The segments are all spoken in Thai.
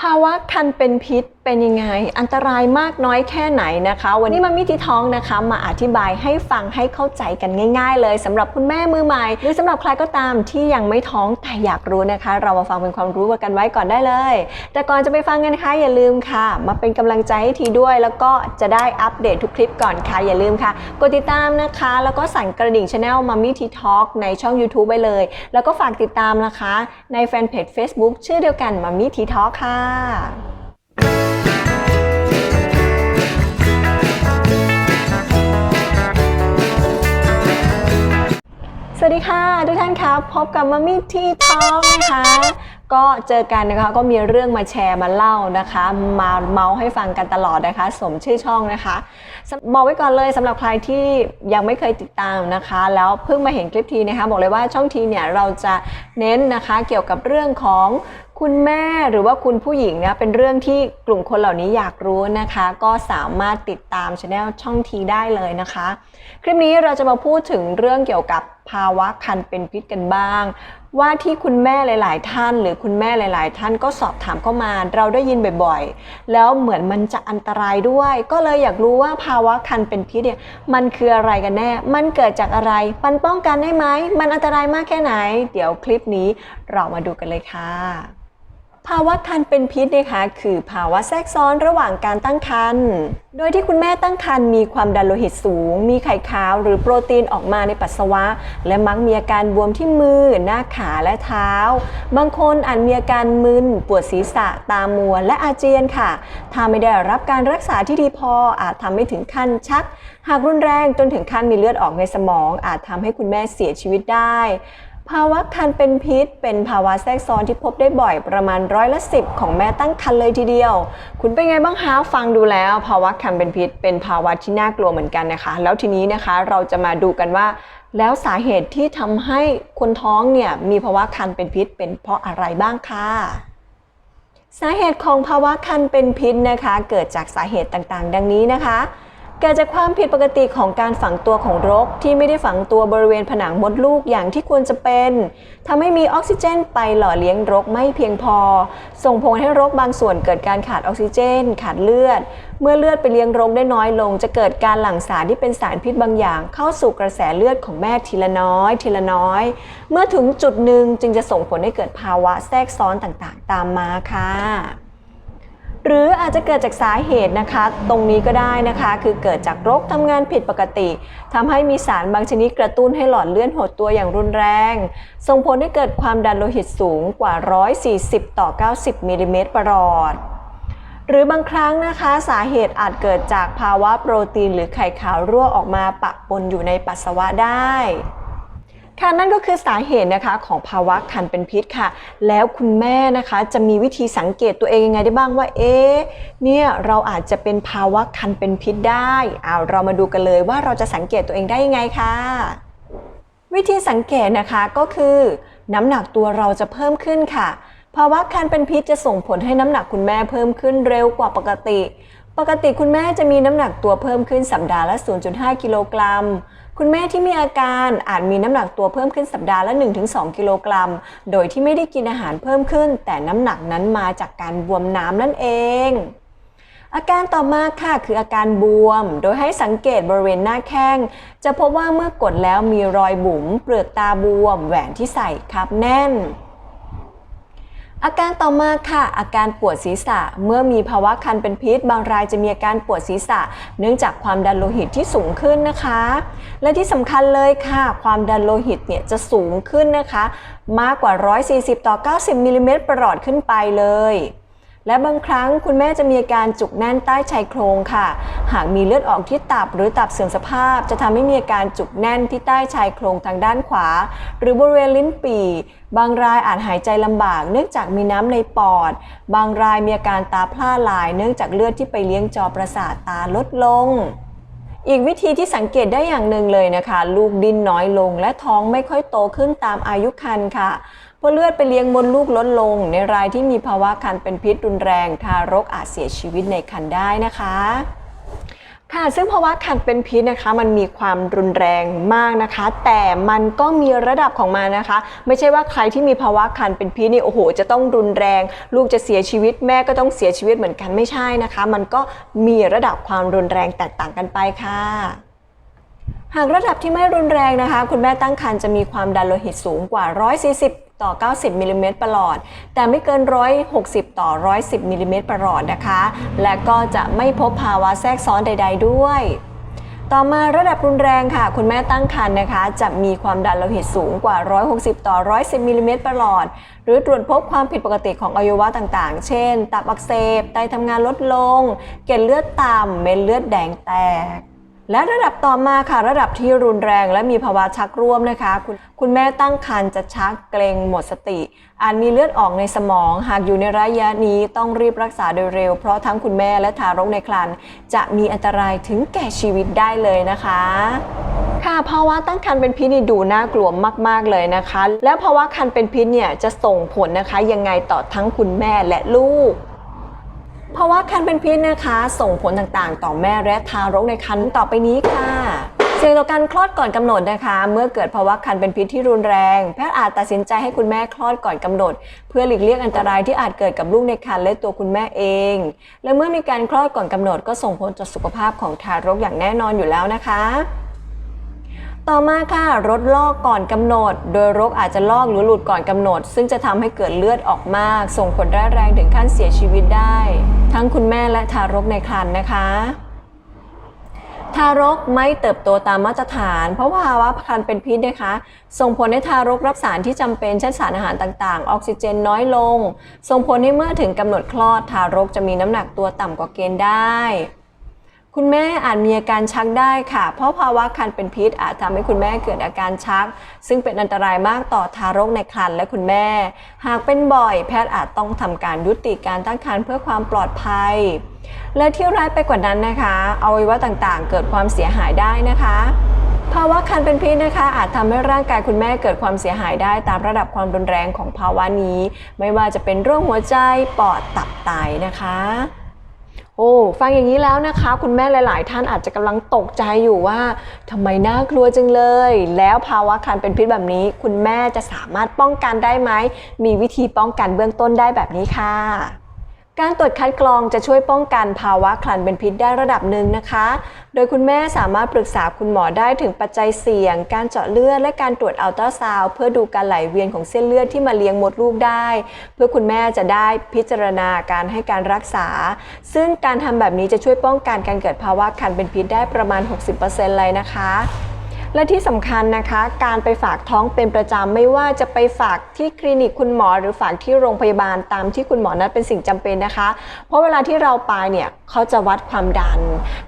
ภาวะคันเป็นพิษเป็นยังไง อันตรายมากน้อยแค่ไหนนะคะ วันนี้มามิทิท้องนะคะ มาอธิบายให้ฟังให้เข้าใจกันง่าย ๆ เลยสำหรับคุณแม่มือใหม่ หรือสำหรับใครก็ตามที่ยังไม่ท้องแต่อยากรู้นะคะ เรามาฟังเป็นความรู้กันไว้ก่อนได้เลย แต่ก่อนจะไปฟังกันนะคะอย่าลืมค่ะ มาเป็นกำลังใจให้ทีด้วย แล้วก็จะได้อัปเดตทุกคลิปก่อนค่ะอย่าลืมค่ะกดติดตามนะคะ แล้วก็สั่นกระดิ่งช anel มามิทีท้อ k ในช่อง YouTube ไว้เลย แล้วก็ฝากติดตามนะคะ ในแฟนเพจ Facebook ชื่อเดียวกันมามิทีท้อ k ค่ะสวัสดีค่ะ ทุกท่านครับพบกับมามี่ที่ท้องนะคะ ก็เจอกันนะคะก็มีเรื่องมาแชร์มาเล่านะคะ มาเมาให้ฟังกันตลอดนะคะ สมชื่อช่องนะคะบอกไว้ก่อนเลยสำหรับใครที่ยังไม่เคยติดตามนะคะ แล้วเพิ่งมาเห็นคลิปทีนะคะ บอกเลยว่าช่องทีเนี่ยเราจะเน้นนะคะเกี่ยวกับเรื่องของ คุณแม่หรือว่าคุณผู้หญิงเนี่ยเป็นเรื่องที่กลุ่มคนเหล่านี้อยากรู้นะคะ ก็สามารถติดตามช anel ช่องทีได้เลยนะคะ คลิปนี้เราจะมาพูดถึงเรื่องเกี่ยวกับภาวะคันเป็นพิษกันบ้าง ว่าที่คุณแม่หลาย ๆ ท่าน หรือคุณแม่หลาย ๆ ท่านก็สอบถามเข้ามา เราได้ยินบ่อย ๆ แล้วเหมือนมันจะอันตรายด้วย ก็เลยอยากรู้ว่าภาวะคันเป็นพิษเนี่ยมันคืออะไรกันแน่ มันเกิดจากอะไร มันป้องกันได้ไหม มันอันตรายมากแค่ไหน เดี๋ยวคลิปนี้เรามาดูกันเลยค่ะ ภาวะคันเป็นพิษนะคะคือภาวะแทรกซ้อนระหว่างการตั้งครรภ์โดยที่คุณแม่ตั้งครรภ์มีความดันโลหิตสูง มีไข่ขาวหรือโปรตีนออกมาในปัสสาวะ และมักมีอาการบวมที่มือ หน้าขาและเท้า บางคนอาจมีอาการมึน ปวดศีรษะ ตามัว และอาเจียนค่ะ ถ้าไม่ได้รับการรักษาที่ดีพออาจทำให้ถึงขั้นชัก หากรุนแรงจนถึงขั้นมีเลือดออกในสมอง อาจทำให้คุณแม่เสียชีวิตได้ ภาวะคันเป็นพิษ เป็นภาวะแทรกซ้อนที่พบได้บ่อยประมาณร้อยละสิบของแม่ตั้งครรภ์เลยทีเดียว คุณเป็นไงบ้างคะฟังดูแล้ว ภาวะคันเป็นพิษ เป็นภาวะที่น่ากลัวเหมือนกันนะคะ แล้วทีนี้นะคะเราจะมาดูกันว่า แล้วสาเหตุที่ทำให้คนท้องเนี่ยมีภาวะคันเป็นพิษ เป็นเพราะอะไรบ้างคะสาเหตุของภาวะคันเป็นพิษนะคะ เกิดจากสาเหตุต่างๆ ดังนี้นะคะ เกิดจากความผิดปกติของการฝังตัวของรกที่ไม่ได้ฝังตัวบริเวณผนังมดลูกอย่างที่ควรจะเป็นทำให้มีออกซิเจนไปหล่อเลี้ยงรกไม่เพียงพอ ส่งผลให้รกบางส่วนเกิดการขาดออกซิเจน ขาดเลือด เมื่อเลือดไปเลี้ยงรกได้น้อยลง จะเกิดการหลั่งสารที่เป็นสารพิษบางอย่าง เข้าสู่กระแสเลือดของแม่ทีละน้อย ทีละน้อย เมื่อถึงจุดหนึ่งจึงจะส่งผลให้เกิดภาวะแทรกซ้อนต่างๆ ตามมาค่ะ หรืออาจจะเกิดจากสาเหตุนะคะ ตรงนี้ก็ได้นะคะ คือเกิดจากโรคทำงานผิดปกติทำให้มีสารบางชนิดกระตุ้นให้หลอดเลือดหดตัวอย่างรุนแรง ส่งผลให้เกิดความดันโลหิตสูงกว่า 140 ต่อ 90 มิลลิเมตรประหลอดหรือบางครั้งนะคะสาเหตุอาจเกิดจากภาวะโปรตีนหรือไข่ขาวรั่วออกมาปะปนอยู่ในปัสสาวะได้ ค่ะนั่นก็คือสาเหตุนะคะของภาวะคันเป็นพิษค่ะ แล้วคุณแม่นะคะจะมีวิธีสังเกตตัวเองยังไงได้บ้างว่า เอ๊ะเนี่ยเราอาจจะเป็นภาวะคันเป็นพิษได้เอาเรามาดูกันเลยว่าเราจะสังเกตตัวเองได้ยังไงค่ะ วิธีสังเกตนะคะก็คือ น้ำหนักตัวเราจะเพิ่มขึ้นค่ะ ภาวะคันเป็นพิษจะส่งผลให้น้ำหนักคุณแม่เพิ่มขึ้นเร็วกว่าปกติ ปกติคุณแม่จะมีน้ำหนักตัวเพิ่มขึ้นสัปดาห์ละ 0.5 กิโลกรัม คุณแม่ที่มีอาการอาจมีน้ำหนักตัวเพิ่มขึ้นสัปดาห์ละ 1-2 กิโลกรัม โดยที่ไม่ได้กินอาหารเพิ่มขึ้น แต่น้ำหนักนั้นมาจากการบวมน้ำนั่นเอง อาการต่อมาค่ะคืออาการบวม โดยให้สังเกตบริเวณหน้าแข้ง จะพบว่าเมื่อกดแล้วมีรอยบุ๋ม เปลือกตาบวม แหวนที่ใส่ครับแน่น อาการต่อมาค่ะ อาการปวดศีรษะ เมื่อมีภาวะคันเป็นพิษ บางรายจะมีอาการปวดศีรษะ เนื่องจากความดันโลหิตที่สูงขึ้นนะคะ และที่สำคัญเลยค่ะ ความดันโลหิตเนี่ยจะสูงขึ้นนะคะ มากกว่า 140 ต่อ 90มิลลิเมตรประหลอดขึ้นไปเลย และบางครั้งคุณแม่จะมีอาการจุกแน่นใต้ชายโครงค่ะ หากมีเลือดออกที่ตับหรือตับเสื่อมสภาพ จะทำให้มีอาการจุกแน่นที่ใต้ชายโครงทางด้านขวา หรือบริเวณลิ้นปี่ บางรายอาจหายใจลำบาก เนื่องจากมีน้ำในปอด บางรายมีอาการตาพร่าลาย เนื่องจากเลือดที่ไปเลี้ยงจอประสาทตาลดลงอีกวิธีที่สังเกตได้อย่างหนึ่งเลยนะคะ ลูกดิ้นน้อยลงและท้องไม่ค่อยโตขึ้นตามอายุครรภ์ค่ะ เพราะเลือดไปเลี้ยงมดลูกลดลง ในรายที่มีภาวะคันเป็นพิษรุนแรง ทารกอาจเสียชีวิตในครรภ์ได้นะคะค่ะซึ่งภาวะคันเป็นพิษนะคะมันมีความรุนแรงมากนะคะ แต่มันก็มีระดับของมันนะคะ ไม่ใช่ว่าใครที่มีภาวะคันเป็นพิษนี่โอ้โห จะต้องรุนแรง ลูกจะเสียชีวิตแม่ก็ต้องเสียชีวิตเหมือนกันไม่ใช่นะคะ มันก็มีระดับความรุนแรงแตกต่างกันไปค่ะหากระดับที่ไม่รุนแรงนะคะ คุณแม่ตั้งครรภ์จะมีความดันโลหิตสูงกว่า 140 ต่อ 90มิลลิเมตรประหลอด แต่ไม่เกิน 160 ต่อ 110มิลลิเมตรประหลอดนะคะ และก็จะไม่พบภาวะแทรกซ้อนใด ๆ ด้วย ต่อมาระดับรุนแรงค่ะ คุณแม่ตั้งครรภ์นะคะ จะมีความดันโลหิตสูงกว่า 160 ต่อ 110มิลลิเมตรประหลอด หรือตรวจพบความผิดปกติของอวัยวะต่างๆ เช่น ตับอักเสบ ไตทำงานลดลง เกล็ดเลือดต่ำ เม็ดเลือดแดงแตก และระดับต่อมาค่ะ ระดับที่รุนแรงและมีภาวะชักร่วมนะคะ คุณคุณแม่ตั้งครรภ์จะชักเกรงหมดสติ อาจมีเลือดออกในสมอง หากอยู่ในระยะนี้ต้องรีบรักษาโดยเร็ว เพราะทั้งคุณแม่และทารกในครรภ์จะมีอันตรายถึงแก่ชีวิตได้เลยนะคะค่ะภาวะตั้งครรภ์เป็นพิษนี่ดูน่ากลัวมาก ๆ เลยนะคะ แล้วภาวะคันเป็นพิษเนี่ยจะส่งผลนะคะ ยังไงต่อทั้งคุณแม่และลูก ภาวะคันเป็นพิษนะคะ ส่งผลต่างๆ ต่อแม่และทารกในครรภ์ต่อไปนี้ค่ะเสี่ยงต่อการคลอดก่อนกำหนดนะคะ เมื่อเกิดภาวะคันเป็นพิษที่รุนแรง แพทย์อาจตัดสินใจให้คุณแม่คลอดก่อนกำหนด เพื่อหลีกเลี่ยงอันตรายที่อาจเกิดกับลูกในครรภ์และตัวคุณแม่เอง และเมื่อมีการคลอดก่อนกำหนด ก็ส่งผลต่อสุขภาพของทารกอย่างแน่นอนอยู่แล้วนะคะต่อมาค่ะรถลอกก่อนกำหนด โดยรกอาจจะลอกหรือหลุดก่อนกำหนด ซึ่งจะทำให้เกิดเลือดออกมาก ส่งผลร้ายแรงถึงขั้นเสียชีวิตได้ ทั้งคุณแม่และทารกในครรภ์นะคะ ทารกไม่เติบโตตามมาตรฐาน เพราะภาวะคันเป็นพิษนะคะ ส่งผลให้ทารกรับสารที่จำเป็นเช่นสารอาหารต่างๆ ออกซิเจนน้อยลง ส่งผลให้เมื่อถึงกำหนดคลอดทารกจะมีน้ำหนักตัวต่ำกว่าเกณฑ์ได้ คุณแม่อาจมีอาการชักได้ค่ะ เพราะภาวะคันเป็นพิษอาจทำให้คุณแม่เกิดอาการชัก ซึ่งเป็นอันตรายมากต่อทารกในครรภ์และคุณแม่ หากเป็นบ่อยแพทย์อาจต้องทำการยุติการตั้งครรภ์เพื่อความปลอดภัย และที่ร้ายไปกว่านั้นนะคะอวัยวะต่างๆ เกิดความเสียหายได้นะคะภาวะคันเป็นพิษนะคะอาจทำให้ร่างกายคุณแม่เกิดความเสียหายได้ตามระดับความรุนแรงของภาวะนี้ ไม่ว่าจะเป็นโรคหัวใจปอดตับไตนะคะ โอ้ฟังอย่างนี้แล้วนะคะ คุณแม่หลาย ๆ ท่านอาจจะกำลังตกใจอยู่ว่าทำไมน่ากลัวจังเลย แล้วภาวะคันเป็นพิษแบบนี้ คุณแม่จะสามารถป้องกันได้ไหมมีวิธีป้องกันเบื้องต้นได้แบบนี้ค่ะ การตรวจคัดกรองจะช่วยป้องกันภาวะคลันเป็นพิษได้ระดับหนึ่งนะคะ โดยคุณแม่สามารถปรึกษาคุณหมอได้ถึงปัจจัยเสี่ยง การเจาะเลือดและการตรวจอัลตราซาวด์เพื่อดูการไหลเวียนของเส้นเลือดที่มาเลี้ยงมดลูกได้ เพื่อคุณแม่จะได้พิจารณาการให้การรักษา ซึ่งการทำแบบนี้จะช่วยป้องกันการเกิดภาวะคันเป็นพิษได้ประมาณ 60%เลยนะคะ และที่สำคัญนะคะ การไปฝากท้องเป็นประจำไม่ว่าจะไปฝากที่คลินิกคุณหมอ หรือฝากที่โรงพยาบาลตามที่คุณหมอนัดเป็นสิ่งจำเป็นนะคะ เพราะเวลาที่เราไปเนี่ยเขาจะวัดความดัน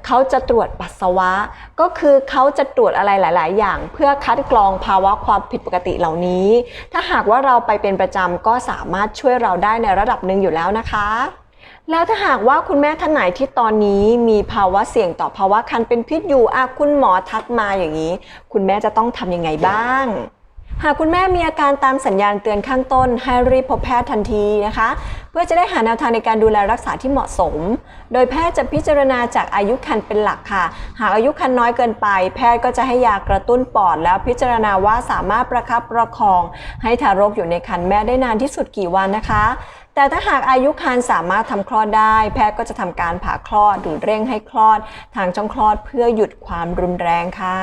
เขาจะตรวจปัสสาวะ ก็คือเขาจะตรวจอะไรหลาย ๆ อย่าง เพื่อคัดกรองภาวะความผิดปกติเหล่านี้ ถ้าหากว่าเราไปเป็นประจำก็สามารถช่วยเราได้ในระดับหนึ่งอยู่แล้วนะคะ แล้วถ้าหากว่าคุณแม่ท่านไหนที่ตอนนี้มีภาวะเสี่ยงต่อภาวะคันเป็นพิษอยู่อะคุณหมอทักมาอย่างนี้ คุณแม่จะต้องทำยังไงบ้าง หากคุณแม่มีอาการตามสัญญาณเตือนข้างต้น ให้รีบพบแพทย์ทันทีนะคะ เพื่อจะได้หาแนวทางในการดูแลรักษาที่เหมาะสม โดยแพทย์จะพิจารณาจากอายุครรภ์เป็นหลักค่ะ หากอายุครรภ์น้อยเกินไป แพทย์ก็จะให้ยากระตุ้นปอด แล้วพิจารณาว่าสามารถประคับประคอง ให้ทารกอยู่ในครรภ์แม่ได้นานที่สุดกี่วันนะคะ แต่ถ้าหากอายุครรภ์สามารถทำคลอดได้ แพทย์ก็จะทำการผ่าคลอดหรือเร่งให้คลอด ทางช่องคลอดเพื่อหยุดความรุนแรงค่ะ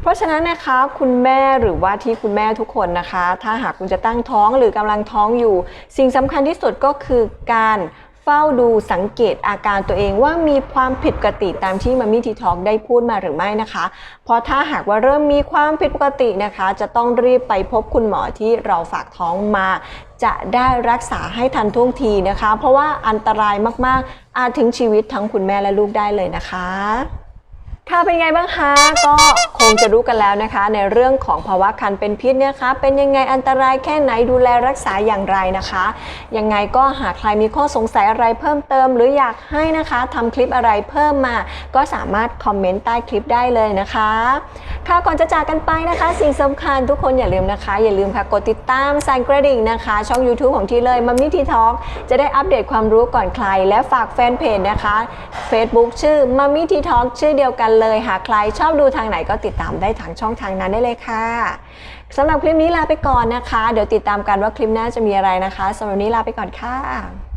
เพราะฉะนั้นนะคะคุณแม่หรือว่าที่คุณแม่ทุกคนนะคะ ถ้าหากคุณจะตั้งท้องหรือกำลังท้องอยู่ สิ่งสำคัญที่สุดก็คือการ เฝ้าดูสังเกตอาการตัวเองว่ามีความผิดปกติตามที่มามี่ทีทอกได้พูดมาหรือไม่นะคะ เพราะถ้าหากว่าเริ่มมีความผิดปกตินะคะ จะต้องรีบไปพบคุณหมอที่เราฝากท้องมา จะได้รักษาให้ทันท่วงทีนะคะ เพราะว่าอันตรายมากๆ อาจถึงชีวิตทั้งคุณแม่และลูกได้เลยนะคะ ค่ะเป็นไงบ้างคะก็คงจะรู้กันแล้วนะคะ ในเรื่องของภาวะคันเป็นพิษเนี่ยคะเป็นยังไงอันตรายแค่ไหนดูแลรักษาอย่างไรนะคะ ยังไงก็หากใครมีข้อสงสัยอะไรเพิ่มเติม หรืออยากให้นะคะทำคลิปอะไรเพิ่มมา ก็สามารถคอมเมนต์ใต้คลิปได้เลยนะคะ ค่ะก่อนจะจากกันไปนะคะ สิ่งสำคัญทุกคนอย่าลืมนะคะ อย่าลืมค่ะกดติดตามสั่นกระดิ่งนะคะ ช่อง YouTube ของที่เลยมัมมี่ทีท็อ k จะได้อัปเดตความรู้ก่อนใคร และฝากแฟนเพจนะคะ Facebook ชื่อมัมมี่ทีท็อ k ชื่อเดียวกันเลยหากใครชอบดูทางไหนก็ติดตามได้ทางช่องทางนั้นได้เลยค่ะสำหรับคลิปนี้ลาไปก่อนนะคะ เดี๋ยวติดตามกันว่าคลิปหน้าจะมีอะไรนะคะสำหรับนี้ลาไปก่อนค่ะ